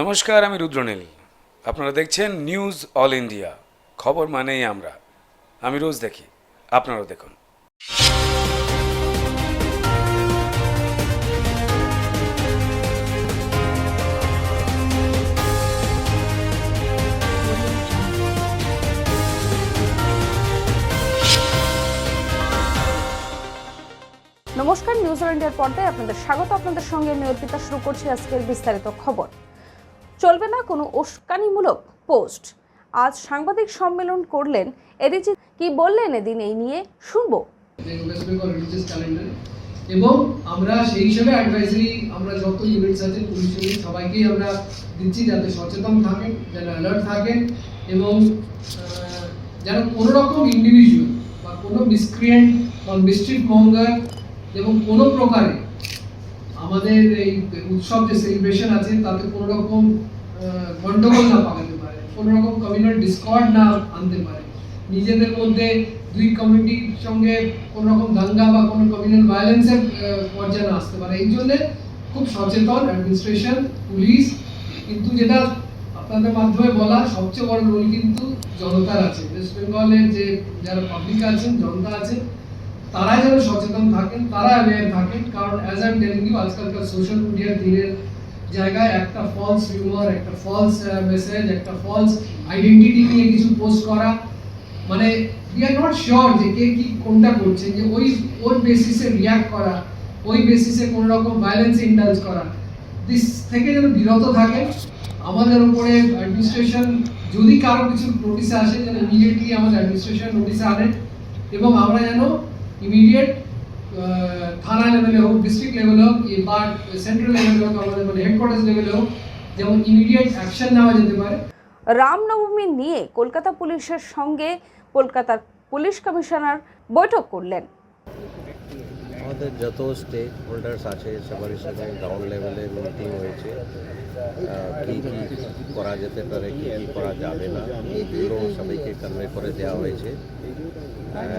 নমস্কার, আমি রুদ্রনীল। আপনারা দেখছেন নিউজ অল ইন্ডিয়া খবর মানেই আমরা। আমি রোজ দেখি, আপনারাও দেখুন। নমস্কার নিউজ ইন্ডিয়ার পর্দায় আপনাদের স্বাগত। আপনাদের সঙ্গে আমি অর্পিতা, শুরু করছি আজকের বিস্তারিত খবর। চলবে না কোনো উস্কানিমূলক পোস্ট। আজ সাংবাদিক সম্মেলন করলেন এডিজি কি বললেন এদিন এই নিয়ে? শুনব। এবং আমরা সেই হিসেবে অ্যাডভাইজারি আমরা যত ইউনিটস আছে, পুলিশ ইউনিট সবাইকেই আমরা দিচ্ছি যাতে সচেতন থাকেন, যেন অ্যালার্ট থাকেন এবং যেন কোনো রকম ইন্ডিভিজুয়াল বা কোনো মিসক্রিয়েন্ট বা মিস্ট্রিট মঙ্গার এবং কোনো প্রকারে আমাদের এই উৎসব যে সেলিব্রেশন আছে, তাতে কোনো রকম গন্ডগোল না পাকাতে পারে, কোনো রকম কমিউনাল ডিসকর্ড না আনতে পারে। নিজেদের মধ্যে দুই কমিউনিটির সঙ্গে কোনো রকম দাঙ্গা বা কোনো কমিউনাল ভায়োলেন্সের পর্যায়ে না আসতে পারে। এই জন্যে খুব সচেতন অ্যাডমিনিস্ট্রেশন পুলিশ কিন্তু যেটা আপনাদের মাধ্যমে বলা সবচেয়ে বড় রোল কিন্তু জনতার আছে। ওয়েস্ট বেঙ্গলের যে যারা পাবলিক আছেন, জনতা আছে তারা যেন সচেতন থাকেন তারা অ্যাওয়ার থাকেন, কারণ অ্যাজ আই টেলিং ইউ আজকালকার সোশ্যাল মিডিয়ার দিনের জায়গায় একটা ফলস রিউমার একটা ফলস মেসেজ একটা ফলস আইডেন্টিটি নিয়ে কিছু পোস্ট করা মানে উই আর নট শিওর যে কে কি কোনটা করছে, যে ওই, ওর বেসিসে রিয়াক্ট করা, ওই বেসিসে কোনো রকম ভায়োলেন্স ইন্ডালজ করা দিস থেকে যেন বিরত থাকে, আমাদের উপরে অ্যাডমিনিস্ট্রেশন যদি কারও কিছু নোটিশে আসে, যেন ইমিডিয়েটলি আমাদের অ্যাডমিনিস্ট্রেশন নোটিশে আনে, এবং আমরা যেন ইমিডিয়েট থানা লেভেলে হোক ডিস্ট্রিক্ট লেভেলে হোক বা সেন্ট্রাল লেভেলে হোক, আমাদের মানে হেডকোয়ার্টার্স লেভেলে হোক, যেমন ইমিডিয়েট অ্যাকশন নেওয়া যেতে পারে। রামনবমী নিয়ে কলকাতা পুলিশের সঙ্গে কলকাতার পুলিশ কমিশনার বৈঠক করলেন। আমাদের যত স্টেক হোল্ডার্স আছে সবারই সাথে গ্রাউন্ড লেভেলে মিটিং হয়েছে। আহ, কি কি করা যেতে পারে কি কি করা যাবে না এইগুলো সবাইকে কনভে করে দেওয়া হয়েছে। And,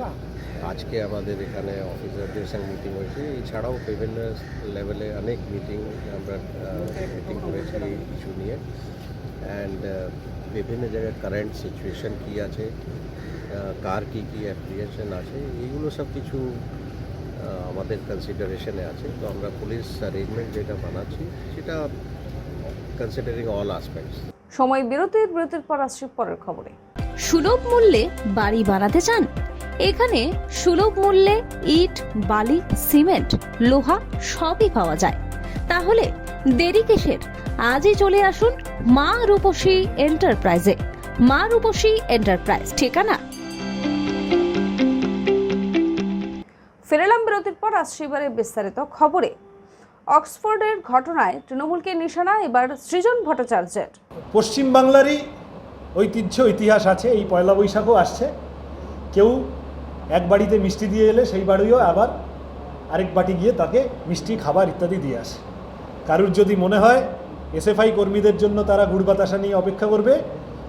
আহ, আজকে আমাদের এখানে অফিসারদের সঙ্গে মিটিং হয়েছে। এছাড়াও বিভিন্ন লেভেলে অনেক মিটিং আমরা মিটিং করেছি এই ইস্যু নিয়ে। অ্যান্ড বিভিন্ন জায়গায় কারেন্ট সিচুয়েশন কী আছে কার কী কী অ্যাপ্লিকেশন আছে এইগুলো সব কিছু আমাদের কনসিডারেশনে আছে। তো আমরা পুলিশ অ্যারেঞ্জমেন্ট যেটা বানাচ্ছি সেটা কনসিডারিং অল আসপেক্টস সময় বিরতির বিরতির পর আসছি পরের খবরে। সুলভ মূল্যে বাড়ি বানাতে চান? এখানে সুলভ মূল্যে ইট বালি সিমেন্ট লোহা সবই পাওয়া যায়। তাহলে দেরি কিসের? আজই চলে আসুন মা রূপসী এন্টারপ্রাইজে। মা রূপসী এন্টারপ্রাইজ ঠিকানা? ফেরালাম বিরতির পর আসছি এবারে বিস্তারিত খবরে। অক্সফোর্ডের ঘটনায় তৃণমূলকে নিশানা এবার সৃজন ভট্টাচার্যের। পশ্চিমবাংলারই ঐতিহ্য ইতিহাস আছে এই পয়লা বৈশাখও আসছে। কেউ এক বাড়িতে মিষ্টি দিয়ে এলে সেই বাড়িও আবার আরেক বাড়ি গিয়ে তাকে মিষ্টি খাবার ইত্যাদি দিয়ে আসে। কারুর যদি মনে হয় এসএফআই কর্মীদের জন্য তারা গুড় বাতাসা নিয়ে অপেক্ষা করবে,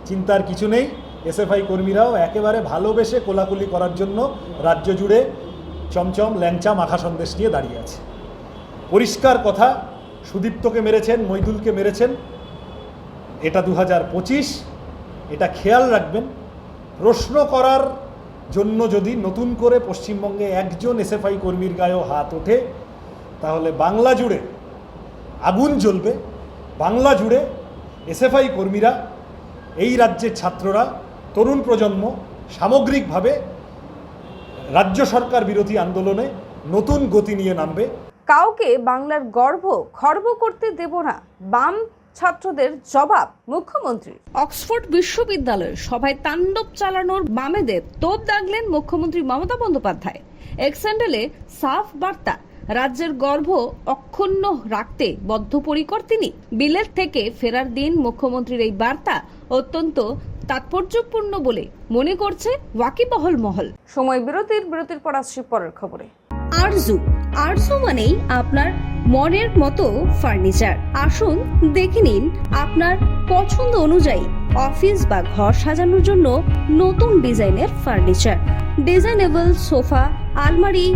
চিন্তার কিছু নেই। এসএফআই কর্মীরাও একেবারে ভালোবেসে কোলাকুলি করার জন্য রাজ্য জুড়ে চমচম ল্যাংচা মাখা সন্দেশ নিয়ে দাঁড়িয়ে আছে। পরিষ্কার কথা, সুদীপ্তকে মেরেছেন, মৈদুলকে মেরেছেন, এটা দু পঁচিশ, এটা খেয়াল রাখবেন। প্রশ্ন করার জন্য যদি নতুন করে পশ্চিমবঙ্গে একজন এসএফআই কর্মীর গায়েও হাত ওঠে, তাহলে বাংলা জুড়ে আগুন জ্বলবে বাংলা জুড়ে এসএফআই কর্মীরা এই রাজ্যের ছাত্ররা তরুণ প্রজন্ম সামগ্রিকভাবে রাজ্য সরকার বিরোধী আন্দোলনে নতুন গতি নিয়ে নামবে। কাউকে বাংলার গর্ব খর্ব করতে দেব না বাম ছাত্রদের জবাব মুখ্যমন্ত্রী অক্সফোর্ড বিশ্ববিদ্যালয়ের সভায় তাণ্ডব চালানোর বামেদের তোপ দাগলেন মুখ্যমন্ত্রী মমতা বন্দ্যোপাধ্যায়। এক্সেন্ডেলে সাফ বার্তা রাজ্যের গর্ভ অক্ষুণ্ণ রাখতে বদ্ধপরিকর তিনি। বিলেত থেকে ফেরার দিন মুখ্যমন্ত্রীর এই বার্তা অত্যন্ত তাৎপর্যপূর্ণ বলে মনে করছে ওয়াকিবহল মহল। সময় বিরতির বিরতির পর আসছি পরের খবরে। আরজু আরজু মানেই আপনার মনের মতো ফার্নিচার। আসুন দেখে নিন আপনার পছন্দ অনুযায়ী অফিস বা ঘর সাজানোর জন্য নতুন ডিজাইনের ফার্নিচার। ডিজাইনেবল সোফা আলমারি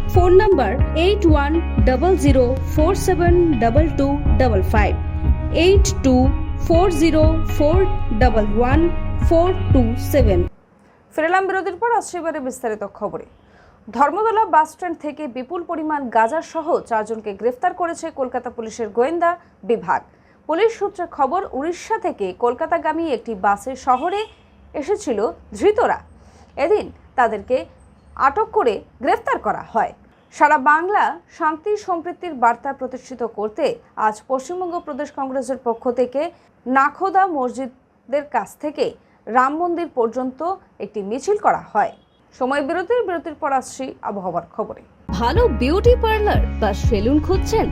Phone number eight one double zero four seven double two double five, eight two four zero four double one four two seven. ফেরালাম বিরতির পর, আসছে এবারে বিস্তারিত খবরে। ধর্মতলা বাস স্ট্যান্ড থেকে বিপুল পরিমাণ গাঁজা সহ চারজনকে গ্রেফতার করেছে কলকাতা পুলিশের গোয়েন্দা বিভাগ। পুলিশ সূত্রে খবর, উড়িষ্যা থেকে কলকাতাগামী একটি বাসে শহরে এসেছিল ধৃতরা। এদিন তাদেরকে আটক করে গ্রেফতার করা হয়। সারা বাংলা শান্তি সম্প্রীতির বার্তা প্রতিষ্ঠিত করতে আজ পশ্চিমবঙ্গ প্রদেশ কংগ্রেসের পক্ষ থেকে নাখোদা মসজিদের কাছ থেকে রাম মন্দির পর্যন্ত একটি মিছিল করা হয়। সময় বিরতির বিরতির পর আসছি আবহাওয়ার খবরে। ভালো বিউটি পার্লার বা সেলুন খুঁজছেন?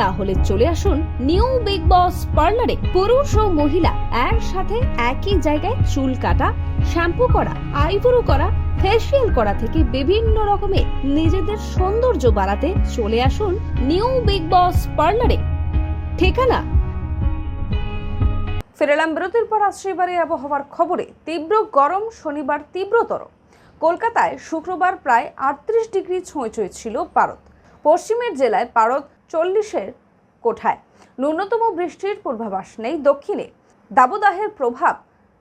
তাহলে চলে আসুন নিউ বিগ বস পার্লারে পুরুষ ও মহিলা একসাথে একই জায়গায় চুল কাটা শ্যাম্পু করা আইব্রো করা ফেসিয়াল করা থেকে বিভিন্ন রকমের নিজেদের সৌন্দর্য বাড়াতে চলে আসুন নিউ বিগ বস পার্লারে। ঠিকানা? ফেরালাম বিরতির পর আসছে এবারে আবহাওয়ার খবরে। তীব্র গরম শনিবার তীব্রতর। কলকাতায় শুক্রবার প্রায় আটত্রিশ ডিগ্রি ছুঁই ছিল পারদ। পশ্চিমের জেলায় পারদ চল্লিশের কোঠায়। ন্যূনতম বৃষ্টির পূর্বাভাস নেই দক্ষিণে। দাবদাহের প্রভাব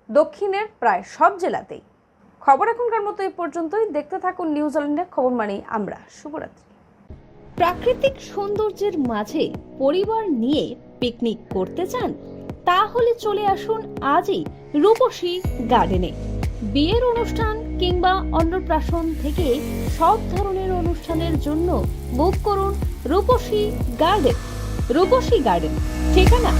দক্ষিণের প্রায় সব জেলাতেই। খবর এখনকার মতো এই পর্যন্তই। দেখতে থাকুন নিউজিল্যান্ডের খবর মানেই আমরা। শুভরাত্রি। প্রাকৃতিক সৌন্দর্যের মাঝে পরিবার নিয়ে পিকনিক করতে চান, তাহলে চলে আসুন আজই রূপসী গার্ডেনে বিয়ের অনুষ্ঠান কিংবা অন্নপ্রাশন থেকে সব ধরনের অনুষ্ঠানের জন্য বুক করুন রূপসী গার্ডেন রূপসী গার্ডেন ঠিকানা